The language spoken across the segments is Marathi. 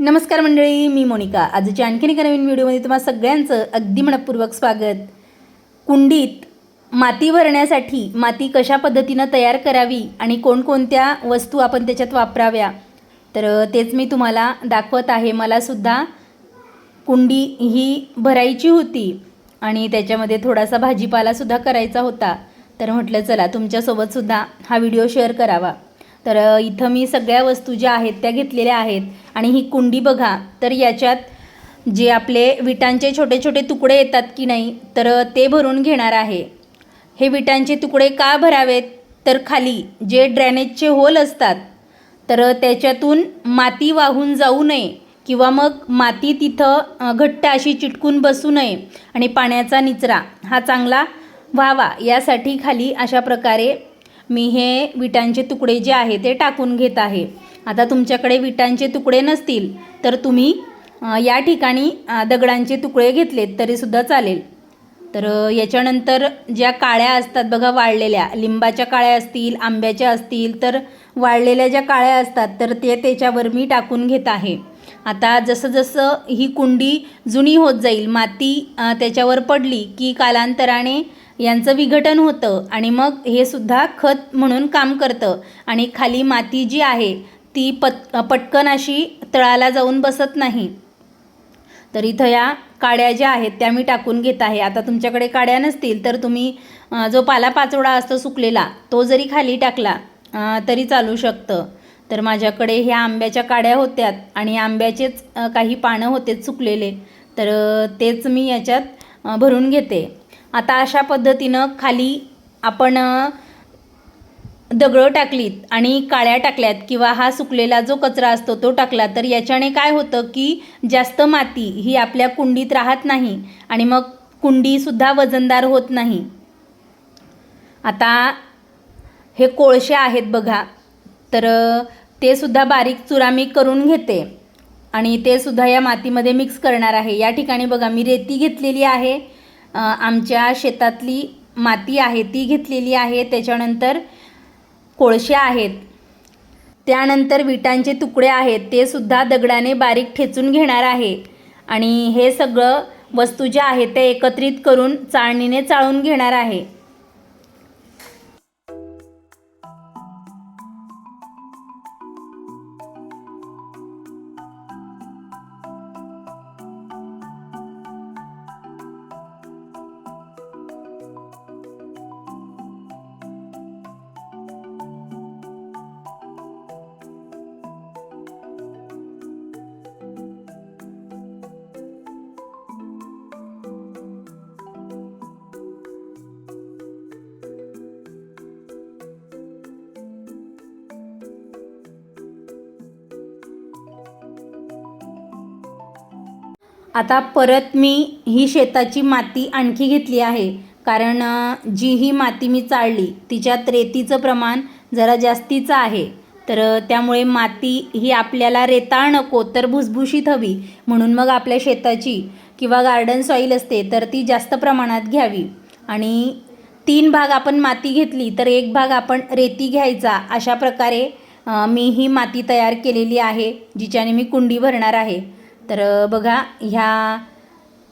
नमस्कार मंडळी मी मोनिका. आजच्या आणखीन एका नवीन व्हिडिओमध्ये तुम्हाला सगळ्यांचं अगदी मनपूर्वक स्वागत. कुंडीत माती भरण्यासाठी माती कशा पद्धतीनं तयार करावी आणि कोणकोणत्या वस्तू आपण त्याच्यात वापराव्या? तर तेच मी तुम्हाला दाखवत आहे. मलासुद्धा कुंडी ही भरायची होती आणि त्याच्यामध्ये थोडासा भाजीपालासुद्धा करायचा होता. तर म्हटलं चला तुमच्यासोबतसुद्धा हा व्हिडिओ शेअर करावा. तर इथं मी सगळ्या वस्तू ज्या आहेत त्या घेतलेल्या आहेत. आणि ही कुंडी बघा तर याच्यात जे आपले विटांचे छोटे छोटे तुकडे येतात की नाही तर ते भरून घेणार आहे. हे विटांचे तुकडे का भरावेत? तर खाली जे ड्रेनेजचे होल असतात तर त्याच्यातून माती वाहून जाऊ नये किंवा मग माती तिथं घट्ट अशी चिटकून बसू नये आणि पाण्याचा निचरा हा चांगला व्हावा. यासाठी खाली अशा प्रकारे मी हे विटांचे तुकडे जे आहे ते टाकून घेत आहे. आता तुमच्याकडे विटांचे तुकडे नसतील तर तुम्ही या ठिकाणी दगडांचे तुकडे घेतलेत तरीसुद्धा चालेल. तर याच्यानंतर ज्या काळ्या असतात बघा वाळलेल्या लिंबाच्या काळ्या असतील आंब्याच्या असतील तर वाळलेल्या ज्या काळ्या असतात तर ते त्याच्यावर मी टाकून घेत आहे. आता जसं जसं ही कुंडी जुनी होत जाईल माती त्याच्यावर पडली की कालांतराने यांचं विघटन होतं आणि मग हे सुद्धा खत म्हणून काम करतं. आणि खाली माती जी आहे ती पत पटकन अशी तळाला जाऊन बसत नाही. तर इथं या काड्या ज्या आहेत त्या मी टाकून घेत आहे. आता तुमच्याकडे काड्या नसतील तर तुम्ही जो पालापाचोळा असतो सुकलेला तो जरी खाली टाकला तरी चालू शकतं. तर माझ्याकडे ह्या आंब्याच्या काड्या होत्यात आणि आंब्याचेच काही पानं होते सुकलेले तर तेच मी याच्यात भरून घेते. आता अशा पद्धतीनं खाली आपण दगडं टाकलीत आणि काळ्या टाकल्यात किंवा हा सुकलेला जो कचरा असतो तो टाकला तर याच्याने काय होतं की जास्त माती ही आपल्या कुंडीत राहत नाही आणि मग कुंडीसुद्धा वजनदार होत नाही. आता हे कोळसे आहेत बघा तर ते सुद्धा बारीक चुरामी करून घेते आणि ते सुद्धा या मातीमध्ये मिक्स करणार आहे. या ठिकाणी बघा मी रेती घेतलेली आहे आमच्या शेतातली माती आहे ती घेतलेली आहे. त्याच्यानंतर कोळशे आहेत. त्यानंतर विटांचे तुकडे आहेत ते सुद्धा दगडाने बारीक ठेचून घेणार आहे. आणि हे सगळं वस्तू ज्या आहेत त्या एकत्रित करून चाळणीने चाळून घेणार आहे. आता परत मी ही शेताची माती आणखी घेतली आहे. कारण जी ही माती मी चाळली तिच्यात रेतीचं प्रमाण जरा जास्तीचं आहे. तर त्यामुळे माती ही आपल्याला रेताळ नको तर भुसभुशीत हवी. म्हणून मग आपल्या शेताची किंवा गार्डन सॉईल असते तर ती जास्त प्रमाणात घ्यावी. आणि तीन भाग आपण माती घेतली तर एक भाग आपण रेती घ्यायचा. अशा प्रकारे मी ही माती तयार केलेली आहे जिच्याने मी कुंडी भरणार आहे. तर बघा ह्या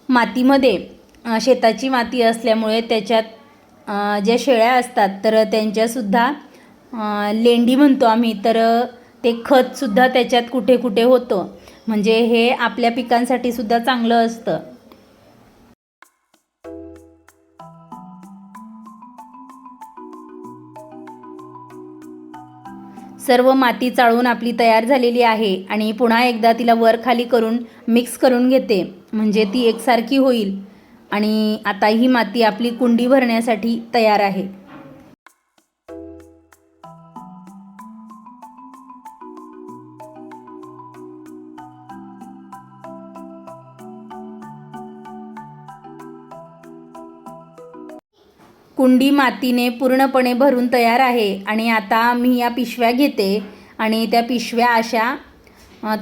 मातीमध्ये शेताची माती असल्यामुळे त्याच्यात ज्या शेळ्या असतात तर त्यांच्यासुद्धा लेंडी म्हणतो आम्ही तर ते खतसुद्धा त्याच्यात कुठे कुठे होतं. म्हणजे हे आपल्या पिकांसाठी सुद्धा चांगलं असतं. सर्व माती चाळून आपली तयार झालेली आहे आणि पुन्हा एकदा तिला वर खाली करून मिक्स करून घेते. म्हणजे ती एकसारखी होईल. आणि आता ही माती आपली कुंडी भरण्यासाठी तयार आहे. कुंडी मातीने पूर्णपणे भरून तयार आहे आणि आता मी या पिशव्या घेते आणि त्या पिशव्या अशा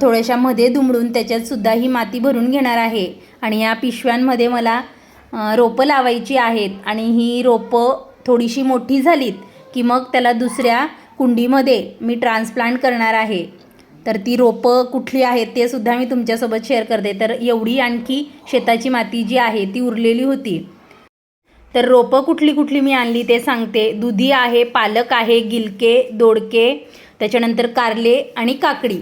थोड्याशा मध्ये दुमडून त्याच्यातसुद्धा ही माती भरून घेणार आहे. आणि या पिशव्यांमध्ये मला रोपं लावायची आहेत आणि ही रोपं थोडीशी मोठी झालीत की मग त्याला दुसऱ्या कुंडीमध्ये मी ट्रान्सप्लांट करणार आहे. तर ती रोपं कुठली आहेत ते सुद्धा मी तुमच्यासोबत शेअर करते. तर एवढी आणखी शेताची माती जी आहे ती उरलेली होती. तर रोपं कुठली कुठली मी आणली ते सांगते. दुधी आहे पालक आहे गिलके दोडके त्याच्यानंतर कारले आणि काकडी.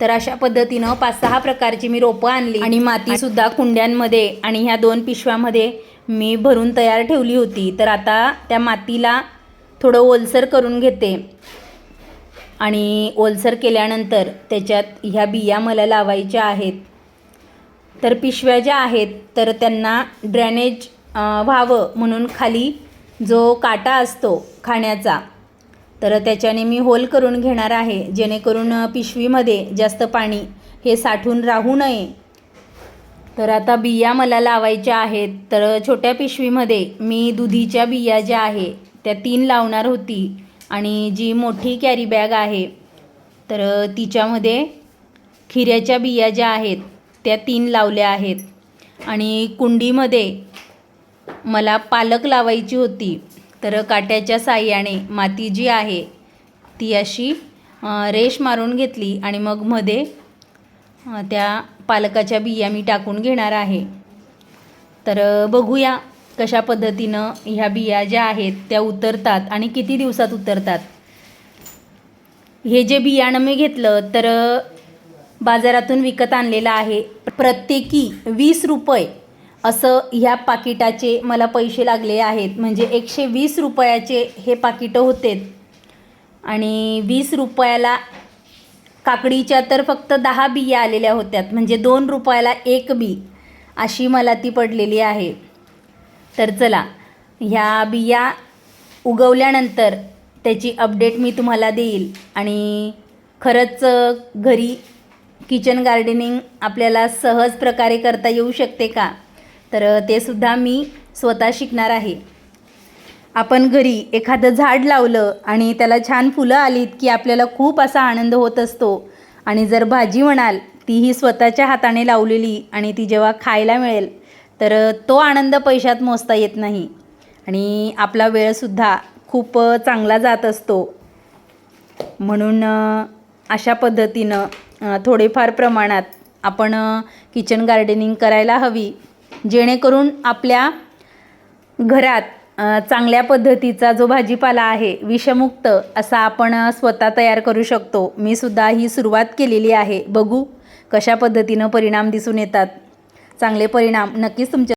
तर अशा पद्धतीनं पाच सहा प्रकारची मी रोपं आणली. आणि मातीसुद्धा कुंड्यांमध्ये आणि ह्या दोन पिशव्यामध्ये मी भरून तयार ठेवली होती. तर आता त्या मातीला थोडं ओलसर करून घेते. आणि ओलसर केल्यानंतर त्याच्यात ह्या बिया मला लावायच्या आहेत. तर पिशव्या ज्या आहेत तर त्यांना ड्रेनेज व्हावं म्हणून खाली जो काटा असतो खाण्याचा तर त्याच्याने मी होल करून घेणार आहे जेणेकरून पिशवीमध्ये जास्त पाणी हे साठून राहू नये. तर आता बिया मला लावायच्या आहेत तर छोट्या पिशवीमध्ये मी दुधीच्या बिया ज्या आहे त्या तीन लावणार होती आणि जी मोठी कॅरी बॅग आहे तर तिच्यामध्ये खिऱ्याच्या बिया ज्या आहेत त्या तीन लावल्या आहेत. आणि कुंडीमध्ये मला पालक लावायची होती तर काट्याच्या साह्याने माती जी आहे ती अशी रेश रेष मारून घेतली आणि मग मध्ये त्या पालकाच्या बिया मी टाकून घेणार आहे. तर बघूया कशा पद्धतीनं ह्या बिया ज्या आहेत त्या उतरतात आणि किती दिवसात उतरतात. हे जे बियाणं मी घेतलं तर बाजारातून विकत आणलेलं आहे. प्रत्येकी वीस रुपये असं ह्या पाकिटाचे मला पैसे लागले आहेत. म्हणजे एकशे वीस रुपयाचे हे पाकिटं होते. आणि वीस रुपयाला काकडीच्या तर फक्त दहा बिया आलेल्या होत्यात. म्हणजे दोन रुपयाला एक बी अशी मला ती पडलेली आहे. तर चला ह्या बिया उगवल्यानंतर त्याची अपडेट मी तुम्हाला देईल. आणि खरंच घरी किचन गार्डनिंग आपल्याला सहज प्रकारे करता येऊ शकते का? तर ते सुद्धा मी स्वतः शिकणार आहे. आपण घरी एखादं झाड लावलं आणि त्याला छान फुलं आलीत की आपल्याला खूप असा आनंद होत असतो. आणि जर भाजी म्हणाल तीही स्वतःच्या हाताने लावलेली आणि ती जेव्हा खायला मिळेल तर तो आनंद पैशात मोजता येत नाही. आणि आपला वेळसुद्धा खूप चांगला जात असतो. म्हणून अशा पद्धतीनं थोडेफार प्रमाणात आपण किचन गार्डनिंग करायला हवी. जेणेकरून आपल्या घरात चांगल्या पद्धतीचा जो भाजीपाला आहे विषमुक्त असा आपण स्वतः तयार करू शकतो. मी सुद्धा ही सुरुवात केलेली आहे. बघू कशा पद्धतीनं परिणाम दिसून येतात. चांगले परिणाम नक्कीच तुमच्या